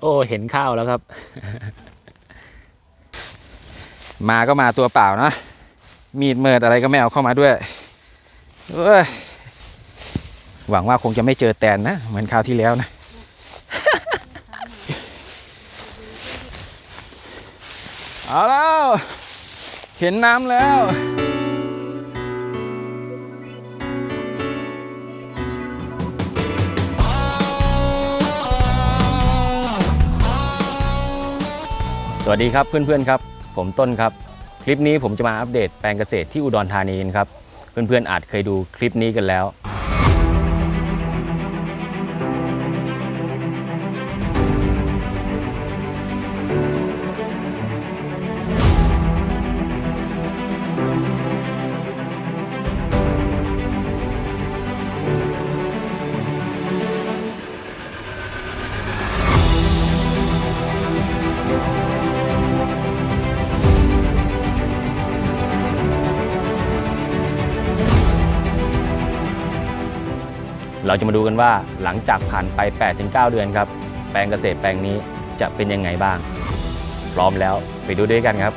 โอ้เห็นข้าวแล้วครับ มาก็มาตัวเปล่านะ มีดเมิดอะไรก็ไม่เอาเข้ามาด้วยหวังว่าคงจะไม่เจอแตนนะ เหมือนคราวที่แล้วนะ เอาแล้ว เห็นน้ำแล้ว วัสดีครับเพื่อนๆครับ ผมต้นครับ คลิปนี้ผมจะมาอัปเดตแปลงเกษตรที่อุดรธานีนครับ เพื่อนๆอาจเคยดูคลิปนี้กันแล้ว เราจะมาดูกันว่าหลังจากผ่านไป 8-9 เดือนครับ แปลงเกษตรแปลงนี้จะเป็นยังไงบ้าง พร้อมแล้วไปดูด้วยกันครับ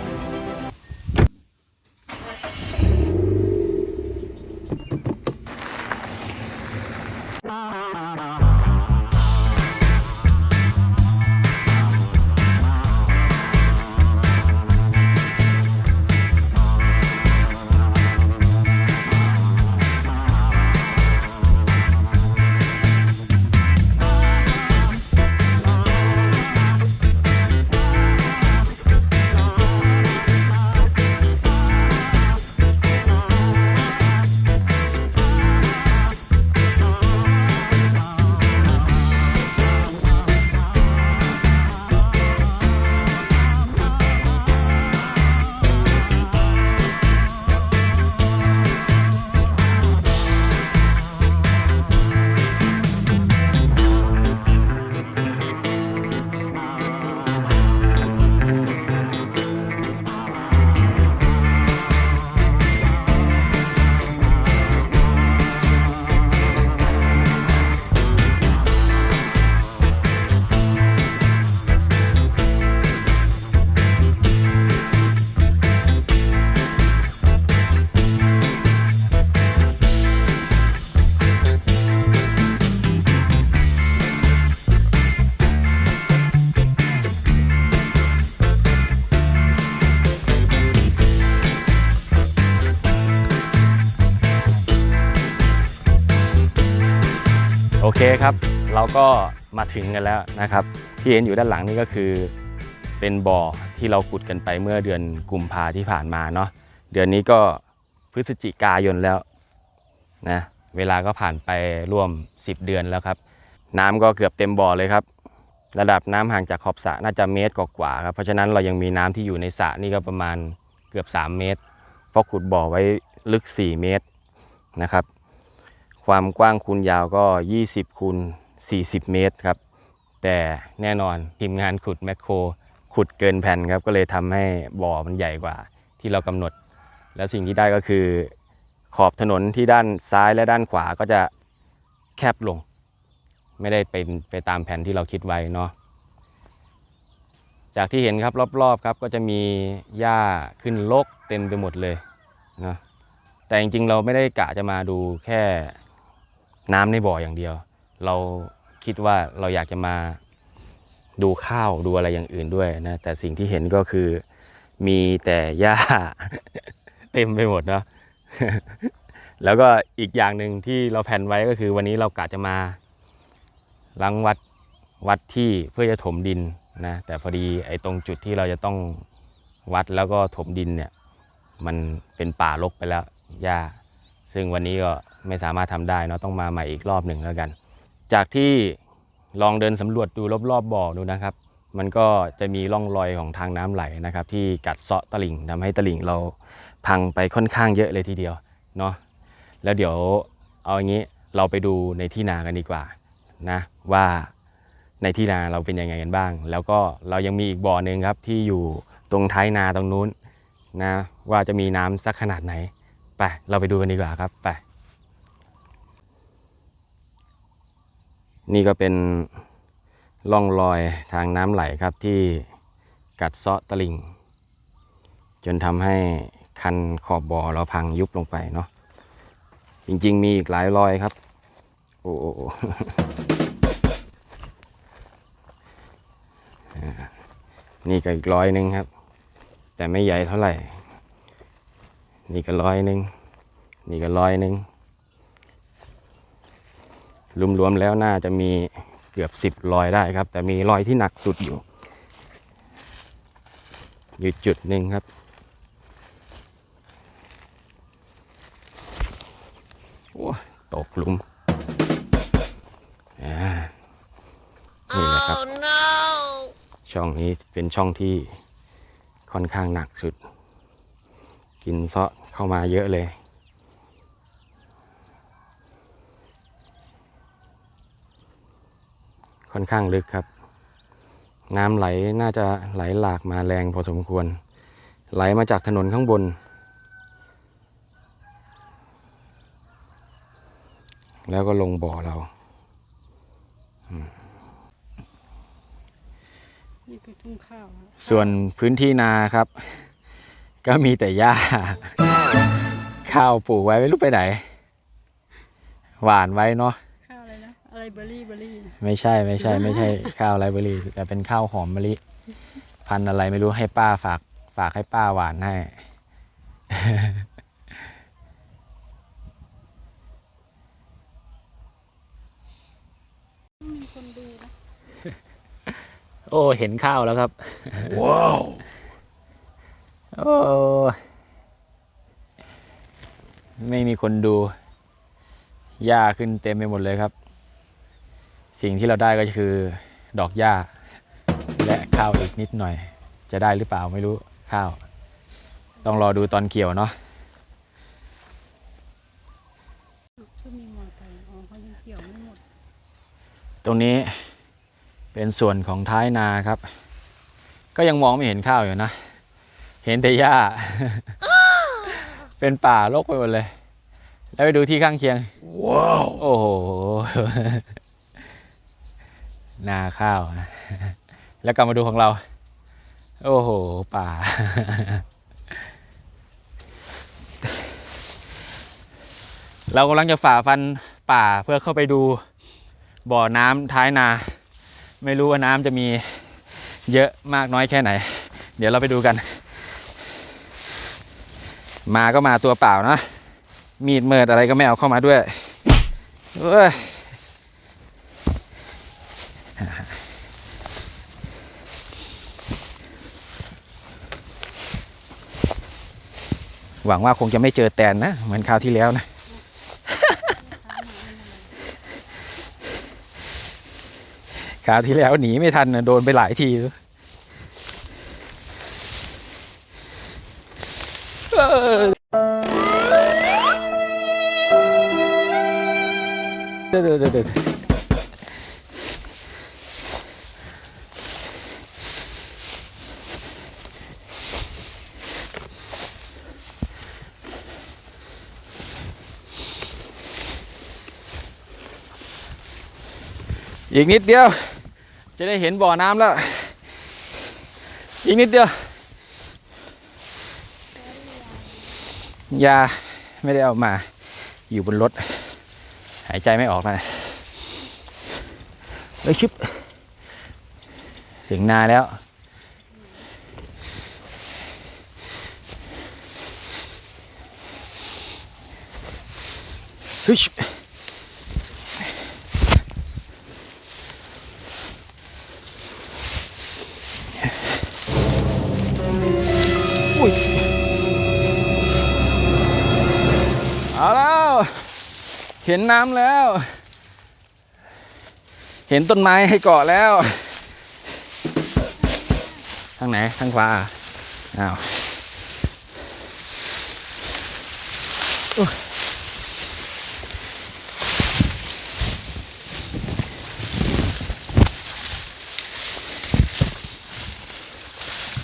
โอเคครับ เราก็มาถึงกันแล้วนะครับ ที่เห็นอยู่ด้านหลังนี่ก็คือ เป็นบ่อที่เราขุดกันไปเมื่อเดือนกุมภาที่ผ่านมาเนาะเดือนนี้ก็พฤศจิกายนแล้วนะเวลาก็ผ่านไปร่วม 10 เดือนแล้วครับ น้ำก็เกือบเต็มบ่อเลยครับ ระดับน้ำห่างจากขอบสระน่าจะเมตรกว่าครับเพราะฉะนั้นเรายังมีน้ำที่อยู่ในสระนี่ก็ประมาณเกือบ 3 เมตร เพราะขุดบ่อไว้ลึก 4 เมตรนะครับ ความกว้างคูณยาวก็ 20คูณ40 เมตรครับ แต่แน่นอนทีมงานขุดแมคโครขุดเกินแผ่นครับ ก็เลยทำให้บ่อมันใหญ่กว่าที่เรากำหนด แล้วสิ่งที่ได้ก็คือ ขอบถนนที่ด้านซ้ายและด้านขวาก็จะแคบลง ไม่ได้เป็นไปตามแผนที่เราคิดไว้เนาะจากที่เห็นครับรอบๆครับก็จะมีหญ้าขึ้นรกเต็มไปหมดเลยนะแต่จริงๆเราไม่ได้กะจะมาดูแค่ น้ำในบ่ออย่างเดียว เราคิดว่าเราอยากจะมาดูข้าวดูอะไรอย่างอื่นด้วยนะ แต่สิ่งที่เห็นก็คือมีแต่หญ้าเต็มไปหมดเนาะแล้วก็อีกอย่างหนึ่งที่เราแผนไว้ก็คือวันนี้เรากะจะมาล้างวัดวัดที่เพื่อจะถมดินนะแต่พอดีไอ้ตรงจุดที่เราจะต้องวัดแล้วก็ถมดินเนี่ย มันเป็นป่ารกไปแล้วหญ้า ซึ่งวันนี้ก็ ไม่สามารถทำได้เนาะต้องมาใหม่อีกรอบหนึ่งแล้วกัน จากที่ลองเดินสำรวจดูรอบๆบบ่อดูนะครับ มันก็จะมีร่องรอยของทางน้ำไหลนะครับ ที่กัดเซาะตลิ่งทำให้ตลิ่งเราพังไปค่อนข้างเยอะเลยทีเดียวเนาะแล้วเดี๋ยวเอาอย่างนี้เราไปดูในที่นากันดีกว่านะว่าในที่นาเราเป็นยังไงกันบ้าง แล้วก็เรายังมีอีกบ่อหนึ่งครับที่อยู่ตรงท้ายนาตรงนู้นนะว่าจะมีน้ำสักขนาดไหน ไปเราไปดูกันดีกว่าครับไป นี่ก็เป็นล่องรอยทางน้ำไหลครับที่กัดเซาะตลิ่ง จนทำให้คันขอบบ่อเราพังยุบลงไปเนาะจริง ๆ มีอีกหลายรอยครับ โอ้โอ้โอ้อ่านี่ก็อีกร้อยหนึ่งครับ แต่ไม่ใหญ่เท่าไหร่ นี่ก็ร้อยหนึ่งนี่ก็ร้อยหนึ่ง รวมๆแล้วน่าจะมีเกือบสิบรอยได้ครับ แต่มีรอยที่หนักสุดอยู่ อยู่จุดหนึ่งครับ โอ้ยตกหลุมอ่านี่แหละครับช่องนี้เป็นช่องที่ค่อนข้างหนักสุด กินเซาะเข้ามาเยอะเลย ค่อนข้างลึกครับ น้ำไหลน่าจะไหลหลากมาแรงพอสมควร ไหลมาจากถนนข้างบน แล้วก็ลงบ่อเรานี่คือทุ่งข้าวครับส่วนพื้นที่นาครับ ก็มีแต่หญ้า ข้าวปลูกไว้ไม่รู้ไปไหน หวานไว้เนาะข้าวอะ ไรนะอะไรเบอร์รี่เบอร์รี่ไม่ใช่ไม่ใช่ ไม่ใช่ข้าวไรเบอรี่แต่เป็นข้าวหอมมะลิ พันธุ์อะไรไม่รู้ให้ป้าฝาก ฝากให้ป้าหวานให้ มีคนดูนะโอ้เห็นข้าวแล้วครับ ว้าว โอ้ไม่มีคนดูหญ้าขึ้นเต็มไปหมดเลยครับ สิ่งที่เราได้ก็คือดอกหญ้า และข้าวอีกนิดหน่อย จะได้หรือเปล่าไม่รู้ข้าว ต้องรอดูตอนเกี่ยวเนาะช่วงมีมอไซค์อ๋อเขายังเกี่ยวไม่หมดตรงนี้เป็นส่วนของท้ายนาครับ ก็ยังมองไม่เห็นข้าวอยู่นะ เห็นแต่หญ้า เป็นป่ารกไปหมดเลย แล้วไปดูที่ข้างเคียง ว้าว โอ้โห นาข้าว แล้วกลับมาดูของเรา โอ้โห ป่า เรากำลังจะฝ่าฟันป่าเพื่อเข้าไปดูบ่อน้ำท้ายนา ไม่รู้ว่าน้ำจะมีเยอะมากน้อยแค่ไหน เดี๋ยวเราไปดูกัน มาก็มาตัวเปล่านะ มีดเมิดอะไรก็ไม่เอาเข้ามาด้วยเอ้ย หวังว่าคงจะไม่เจอแตนนะ เหมือนคราวที่แล้วนะ คราวที่แล้วหนีไม่ทันนะโดนไปหลายทีเดี๋ยวเดี๋ยว อีกนิดเดียว จะได้เห็นบ่อน้ำแล้ว อีกนิดเดียว ยาไม่ได้เอามา อยู่บนรถ หายใจไม่ออกนะเลยชิบถึงนาแล้ว ฮึช ห็นน้ำแล้ว เห็นต้นไม้ให้เกาะแล้ว ทางไหน ทางขวาอ้าว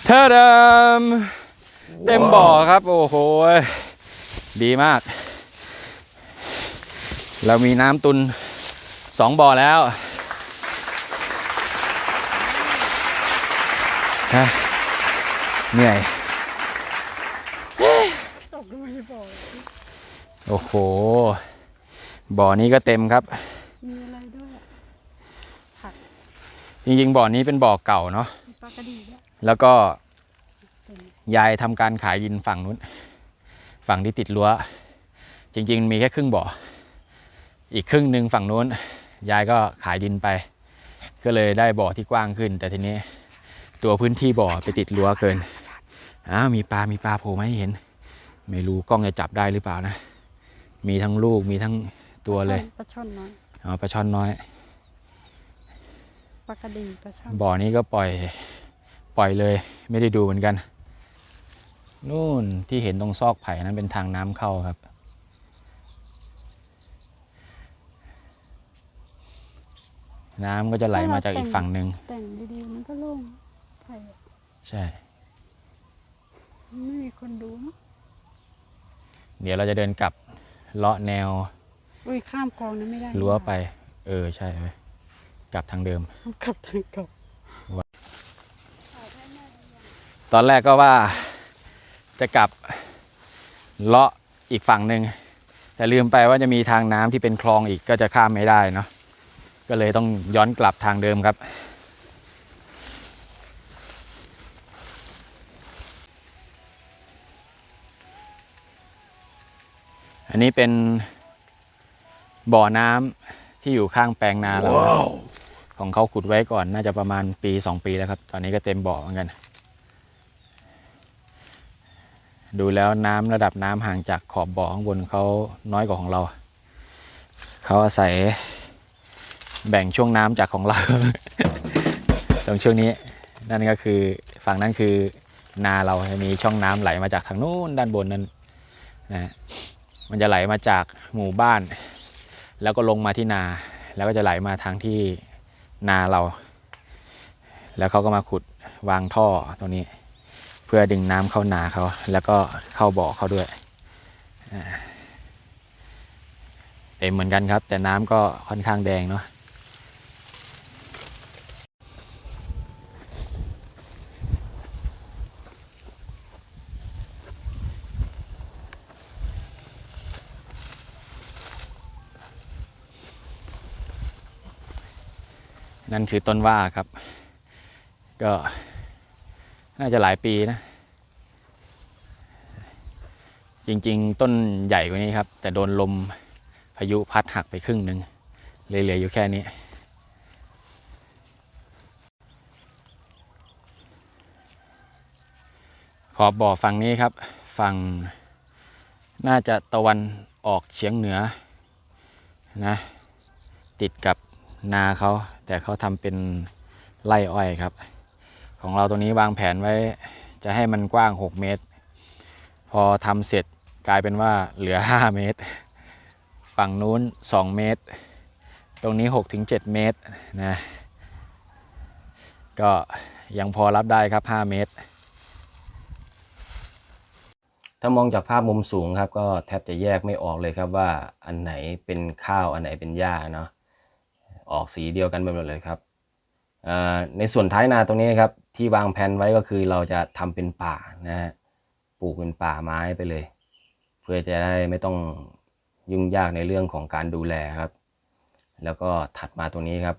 เธอเดิมเต็มบ่อครับ โอ้โห ดีมาก เรามีน้ำตุนสองบ่อแล้วฮะเหนื่อยตกลงไปในบ่อโอ้โห บ่อนี้ก็เต็มครับ มีอะไรด้วยผักจริงๆบ่อนี้เป็นบ่อเก่าเนาะมีปลากระดีด้วยแล้วก็เป็นยายทำการขายดินฝั่งนู้น ฝั่งที่ติดรั้ว จริง ๆ มีแค่ครึ่งบ่อ อีกครึ่งหนึ่งฝั่งนู้น ยายก็ขายดินไป ก็เลยได้บ่อที่กว้างขึ้น แต่ทีนี้ตัวพื้นที่บ่อไปติดรั้วเกินอ้าวมีปลา มีปลาโผล่มาให้เห็น ไม่รู้กล้องจะจับได้หรือเปล่านะ มีทั้งลูกมีทั้งตัวเลยปลาช่อนน้อยอ๋อปลาช่อนน้อยปลากระดีปลาช่อนบ่อนี้ก็ปล่อยปล่อยเลย ไม่ได้ดูเหมือนกัน นู่นที่เห็นตรงซอกไผ่นั้นเป็นทางน้ำเข้าครับ น้ำก็จะไหลมาจากอีกฝั่งหนึ่งแต่งดีๆมันก็โล่งไผ่อะใช่ ไม่มีคนดูมั้งเดี๋ยวเราจะเดินกลับเลาะแนวอุ้ยข้ามคลองนั้นไม่ได้รั้วไป เออใช่เว้ยกลับทางเดิมต้องกลับทางเก่าตอนแรกก็ว่าจะกลับเลาะอีกฝั่งหนึ่งแต่ลืมไปว่าจะมีทางน้ำที่เป็นคลองอีกก็จะข้ามไม่ได้เนาะ ก็เลยต้องย้อนกลับทางเดิมครับ อันนี้เป็นบ่อน้ำที่อยู่ข้างแปลงนาเราของเขาขุดไว้ก่อนน่าจะประมาณปีสองปีแล้วครับ ตอนนี้ก็เต็มบ่อเหมือนกัน ดูแล้วน้ำระดับน้ำห่างจากขอบบ่อข้างบนเขาน้อยกว่าของเรา เขาอาศัย แบ่งช่วงน้ำจากของเรา ตรงช่วงนี้นั่นก็คือฝั่งนั้นคือนาเราจะมีช่องน้ำไหลมาจากทางนู้นด้านบนนั้นนะมันจะไหลมาจากหมู่บ้าน แล้วก็ลงมาที่นา แล้วก็จะไหลมาทางที่นาเรา แล้วเขาก็มาขุดวางท่อตรงนี้ เพื่อดึงน้ำเข้านาเขาแล้วก็เข้าบ่อเขาด้วยเต็มเหมือนกันครับ แต่น้ำก็ค่อนข้างแดงเนาะ นั่นคือต้นว่าครับ ก็น่าจะหลายปีนะ จริงๆ ต้นใหญ่กว่านี้ครับ แต่โดนลมพายุพัดหักไปครึ่งหนึ่งเลยเหลืออยู่แค่นี้ ขอบบ่อฝั่งนี้ครับ ฝั่งน่าจะตะวันออกเฉียงเหนือนะ ติดกับนาเขา แต่เขาทำเป็นไร่อ้อยครับ ของเราตรงนี้วางแผนไว้จะให้มันกว้าง 6 เมตร พอทำเสร็จกลายเป็นว่าเหลือ 5 เมตร ฝั่งนู้น 2 เมตร ตรงนี้ 6-7 เมตรนะก็ยังพอรับได้ครับ 5 เมตร ถ้ามองจากภาพมุมสูงครับ ก็แทบจะแยกไม่ออกเลยครับว่าอันไหนเป็นข้าวอันไหนเป็นหญ้าเนาะ ออกสีเดียวกันไปหมดเลยครับอ่าในส่วนท้ายนาตรงนี้ครับที่วางแผนไว้ก็คือเราจะทำเป็นป่านะฮะปลูกเป็นป่าไม้ไปเลย เพื่อจะได้ไม่ต้องยุ่งยากในเรื่องของการดูแลครับ แล้วก็ถัดมาตรงนี้ครับ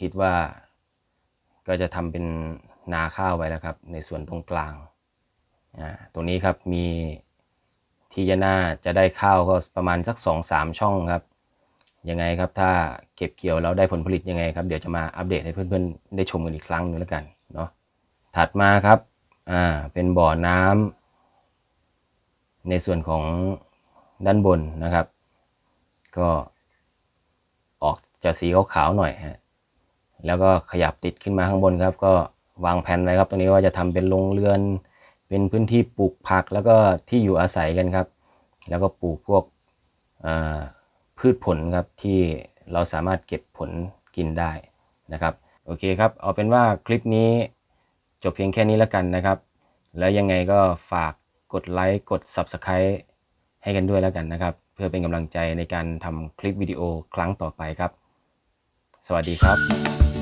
คิดว่าก็จะทำเป็นนาข้าวไว้แล้วครับ ในส่วนตรงกลางอ่าตรงนี้ครับมีที่จะน่าจะได้ข้าวก็ประมาณสักสองสามช่องครับ ยังไงครับ ถ้าเก็บเกี่ยวแล้วได้ผลผลิตยังไงครับเดี๋ยวจะมาอัปเดตให้เพื่อนๆ ได้ชมกันอีกครั้งหนึงแล้วกันเนาะถัดมาครับอ่าเป็นบ่อน้ำในส่วนของด้านบนนะครับ ก็ออกจะสีขาวๆหน่อยฮะแล้วก็ขยับติดขึ้นมาข้างบนครับ ก็วางแผนไว้ครับตรงนี้ว่าจะทำเป็นโรงเรือน เป็นพื้นที่ปลูกผักแล้วก็ที่อยู่อาศัยกันครับ แล้วก็ปลูกพวกอ่า พืชผลครับที่เราสามารถเก็บผลกินได้นะครับโอเคครับ เอาเป็นว่าคลิปนี้จบเพียงแค่นี้แล้วกันนะครับ แล้วยังไงก็ฝากกดไลค์กด Subscribe ให้กันด้วยแล้วกันนะครับ เพื่อเป็นกำลังใจในการทำคลิปวิดีโอครั้งต่อไปครับ สวัสดีครับ